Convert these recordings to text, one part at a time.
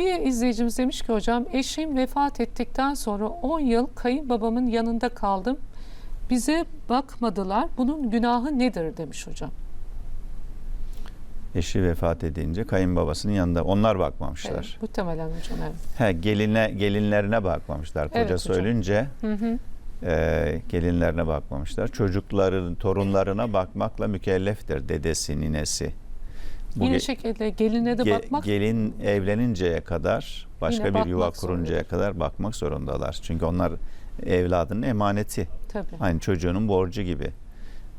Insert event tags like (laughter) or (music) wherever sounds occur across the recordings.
Bir izleyicimiz demiş ki hocam eşim vefat ettikten sonra 10 yıl kayınbabamın yanında kaldım. Bize bakmadılar. Bunun günahı nedir demiş hocam. Eşi vefat edince kayınbabasının yanında onlar Evet, bakmamışlar. muhtemelen hocam evet. He, geline gelinlerine bakmamışlar. Koca Evet söylünce Hı hı. e, gelinlerine bakmamışlar. Çocukların, torunlarına bakmakla mükelleftir dedesi, ninesi. Bu Yine ge- şekilde geline de ge- bakmak gelin evleninceye kadar, başka Yine bir yuva bakmak kuruncaya kadar bakmak zorundalar. Çünkü onlar evladının emaneti. tabii. Aynı çocuğunun borcu gibi.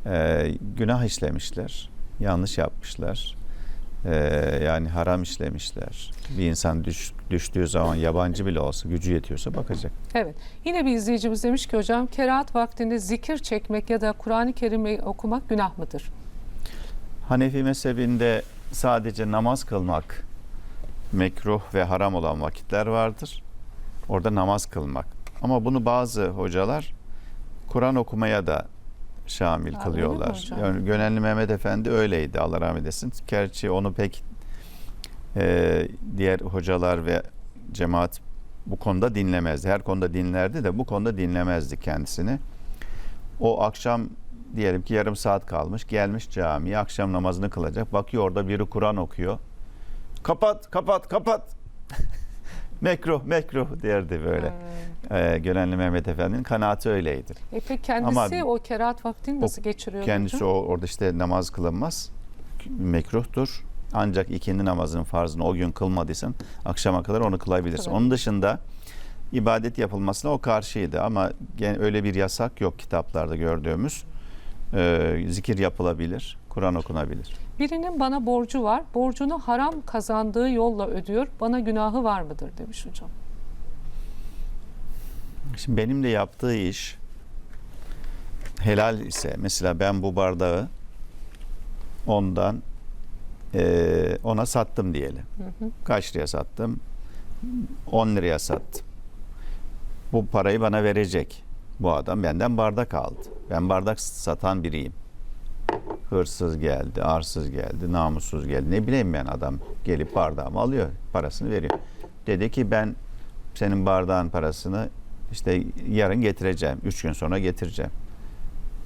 Ee, günah işlemişler, yanlış yapmışlar. Ee, yani haram işlemişler. Bir insan düş, düştüğü zaman yabancı bile olsa gücü yetiyorsa bakacak. Evet. Yine bir izleyicimiz demiş ki hocam kerahat vaktinde zikir çekmek ya da Kur'an-ı Kerim'i okumak günah mıdır? Hanefi mezhebinde sadece namaz kılmak mekruh ve haram olan vakitler vardır. Orada namaz kılmak. Ama bunu bazı hocalar Kur'an okumaya da şamil mi kılıyorlar. Yani Gönenli Mehmet Efendi öyleydi Allah rahmet eylesin. Gerçi onu pek e, diğer hocalar ve cemaat bu konuda dinlemezdi. Her konuda dinlerdi de bu konuda dinlemezdi kendisini. O akşam diyelim ki yarım saat kalmış. Gelmiş camiye akşam namazını kılacak. Bakıyor orada biri Kur'an okuyor. Kapat, kapat, kapat. (laughs) mekruh, mekruh derdi böyle. Hmm. Ee, Gönenli Mehmet Efendi'nin kanaati öyleydi. E peki kendisi Ama- o kerahat vaktini nasıl geçiriyor? Kendisi hocam? o orada işte namaz kılınmaz. Mekruhtur. Ancak ikindi namazının farzını o gün kılmadıysan akşama kadar onu kılabilirsin. Tabii. Onun dışında ibadet yapılmasına o karşıydı ama öyle bir yasak yok kitaplarda gördüğümüz. Ee, zikir yapılabilir, Kur'an okunabilir. Birinin bana borcu var. Borcunu haram kazandığı yolla ödüyor. Bana günahı var mıdır demiş hocam. Şimdi benim de yaptığı iş helal ise mesela ben bu bardağı ondan eee, ona sattım diyelim. Hı hı. Kaç liraya sattım? 10 liraya sattım. Bu parayı bana verecek. Bu adam benden bardak aldı. Ben bardak satan biriyim. Hırsız geldi, arsız geldi, namussuz geldi. Ne bileyim ben adam gelip bardağımı alıyor, parasını veriyor. Dedi ki ben senin bardağın parasını işte yarın getireceğim, üç gün sonra getireceğim.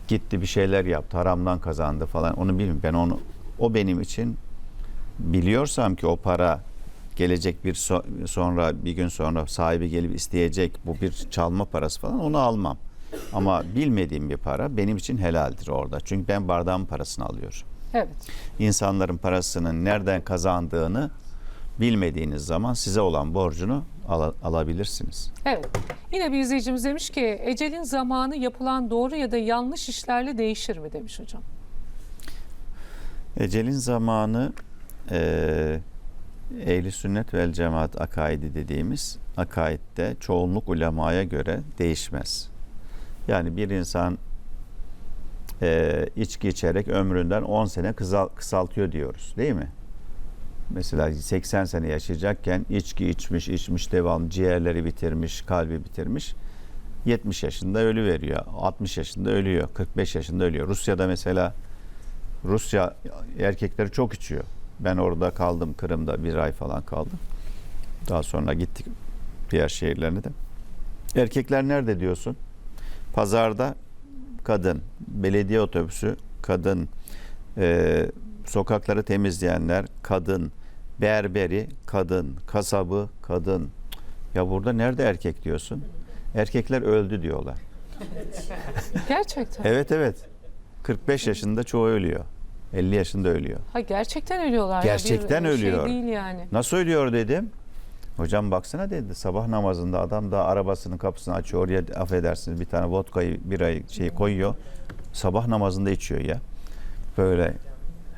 Gitti bir şeyler yaptı, haramdan kazandı falan. Onu bilmiyorum. Ben onu, o benim için biliyorsam ki o para gelecek bir so- sonra bir gün sonra sahibi gelip isteyecek bu bir çalma parası falan onu almam. Ama bilmediğim bir para benim için helaldir orada. Çünkü ben bardağın parasını alıyorum. Evet. İnsanların parasının nereden kazandığını bilmediğiniz zaman size olan borcunu ala- alabilirsiniz. Evet. Yine bir izleyicimiz demiş ki ecelin zamanı yapılan doğru ya da yanlış işlerle değişir mi demiş hocam. Ecelin zamanı eee ehli sünnet vel cemaat akaidi dediğimiz akaidde çoğunluk ulemaya göre değişmez. Yani bir insan eee, içki içerek ömründen 10 sene kısal- kısaltıyor diyoruz değil mi? Mesela 80 sene yaşayacakken içki içmiş, içmiş devam, ciğerleri bitirmiş, kalbi bitirmiş. 70 yaşında ölü veriyor, 60 yaşında ölüyor, 45 yaşında ölüyor. Rusya'da mesela Rusya erkekleri çok içiyor. Ben orada kaldım Kırım'da bir ay falan kaldım. Daha sonra gittik diğer şehirlerine de. Erkekler nerede diyorsun? Pazarda kadın, belediye otobüsü kadın, e, sokakları temizleyenler kadın, berberi kadın, kasabı kadın. Ya burada nerede erkek diyorsun? Erkekler öldü diyorlar. (laughs) Gerçekten. Evet evet. 45 yaşında çoğu ölüyor. 50 yaşında ölüyor. Ha gerçekten ölüyorlar. ya. Bir Gerçekten Şey ölüyor. değil yani. Nasıl ölüyor dedim. Hocam baksana dedi sabah namazında adam da arabasının kapısını açıyor oraya affedersiniz bir tane vodkayı birayı şey koyuyor. Sabah namazında içiyor ya. Böyle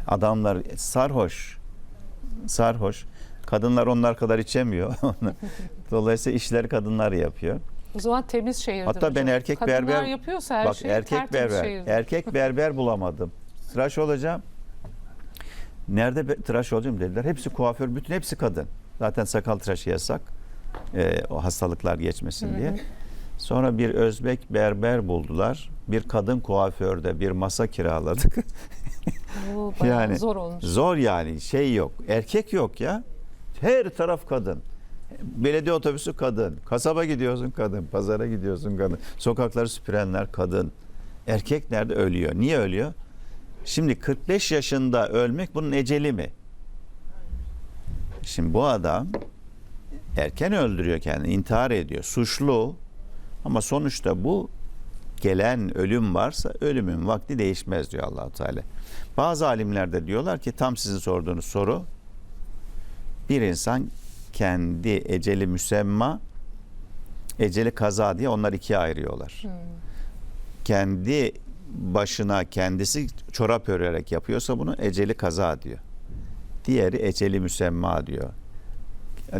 adamlar sarhoş. Sarhoş. Kadınlar onlar kadar içemiyor. (laughs) Dolayısıyla işleri kadınlar yapıyor. O zaman temiz şehirdir Hatta ben hocam. erkek Kadınlar berber yapıyorsa her Bak şey erkek berber. şehirdir. Erkek (laughs) berber bulamadım. Tıraş olacağım. Nerede be- tıraş olacağım dediler. Hepsi kuaför, bütün hepsi kadın. Zaten sakal tıraşı yasak. Ee, o hastalıklar geçmesin diye. Sonra bir Özbek berber buldular. Bir kadın kuaförde bir masa kiraladık. (laughs) Oo, yani zor olmuş. Zor yani şey yok. Erkek yok ya. Her taraf kadın. Belediye otobüsü kadın. Kasaba gidiyorsun kadın. Pazara gidiyorsun kadın. Sokakları süpürenler kadın. Erkek nerede ölüyor? Niye ölüyor? Şimdi 45 yaşında ölmek bunun eceli mi? Şimdi bu adam erken öldürüyor kendini, intihar ediyor. Suçlu. Ama sonuçta bu gelen ölüm varsa ölümün vakti değişmez diyor Allahu Teala. Bazı alimler de diyorlar ki tam sizin sorduğunuz soru bir insan kendi eceli müsemma eceli kaza diye onlar ikiye ayırıyorlar. Kendi başına kendisi çorap örerek yapıyorsa bunu eceli kaza diyor. Diğeri eceli müsemma diyor.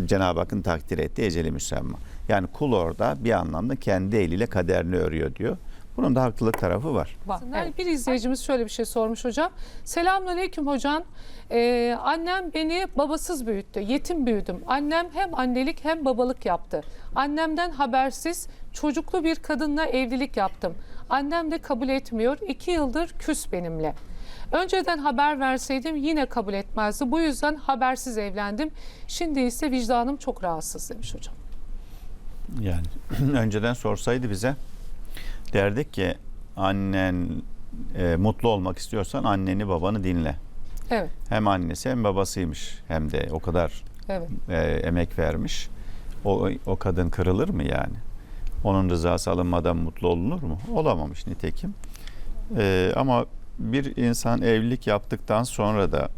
Cenab-ı Hakk'ın takdir ettiği eceli müsemma. Yani kul orada bir anlamda kendi eliyle kaderini örüyor diyor. Bunun da haklılık tarafı var. Var. Evet. Bir izleyicimiz şöyle bir şey sormuş hocam. Selamünaleyküm hocam. Ee, annem beni babasız büyüttü. Yetim büyüdüm. Annem hem annelik hem babalık yaptı. Annemden habersiz çocuklu bir kadınla evlilik yaptım. Annem de kabul etmiyor. İki yıldır küs benimle. Önceden haber verseydim yine kabul etmezdi. Bu yüzden habersiz evlendim. Şimdi ise vicdanım çok rahatsız demiş hocam. Yani (clears throat) önceden sorsaydı bize derdik ki annen e, mutlu olmak istiyorsan anneni babanı dinle. Evet, Hem annesi hem babasıymış hem de o kadar evet. e, emek vermiş. O, o kadın kırılır mı yani? Onun rızası alınmadan mutlu olunur mu? Olamamış nitekim. E, ama bir insan evlilik yaptıktan sonra da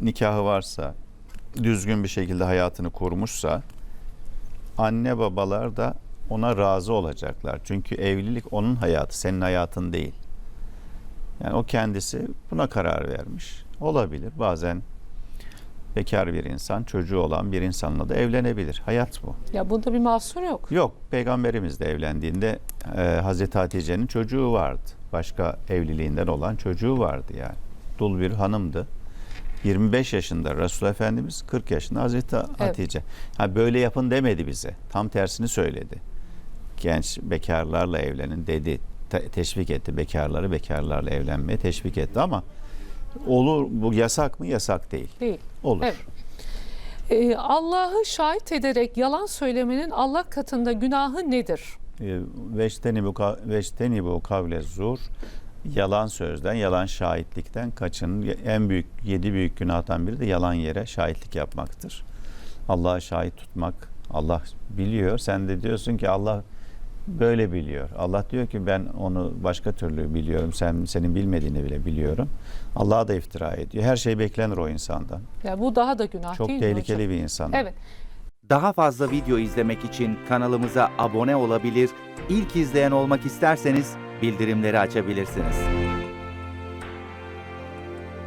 nikahı varsa, düzgün bir şekilde hayatını kurmuşsa anne babalar da ona razı olacaklar. Çünkü evlilik onun hayatı, senin hayatın değil. Yani o kendisi buna karar vermiş. Olabilir. Bazen bekar bir insan, çocuğu olan bir insanla da evlenebilir. Hayat bu. Ya bunda bir mahsur yok. Yok, peygamberimiz de evlendiğinde e, Hazreti Hatice'nin çocuğu vardı. Başka evliliğinden olan çocuğu vardı yani. Dul bir hanımdı. 25 yaşında Resul Efendimiz 40 yaşında Hazreti Hatice. Ha böyle yapın demedi bize. Tam tersini söyledi. Genç bekarlarla evlenin dedi. Te- teşvik etti bekarları bekarlarla evlenmeye teşvik etti ama olur bu yasak mı? Yasak değil. Değil. Olur. Evet. Ee, Allah'ı şahit ederek yalan söylemenin Allah katında günahı nedir? E, bu veçteni bu kavle zur yalan sözden, yalan şahitlikten kaçının. En büyük yedi büyük günahtan biri de yalan yere şahitlik yapmaktır. Allah'a şahit tutmak. Allah biliyor. Sen de diyorsun ki Allah böyle biliyor. Allah diyor ki ben onu başka türlü biliyorum. Sen senin bilmediğini bile biliyorum. Allah'a da iftira ediyor. Her şey beklenir o insandan. Ya bu daha da günah Çok değil mi hocam? tehlikeli bir insan. Evet. Daha fazla video izlemek için kanalımıza abone olabilir, ilk izleyen olmak isterseniz bildirimleri açabilirsiniz.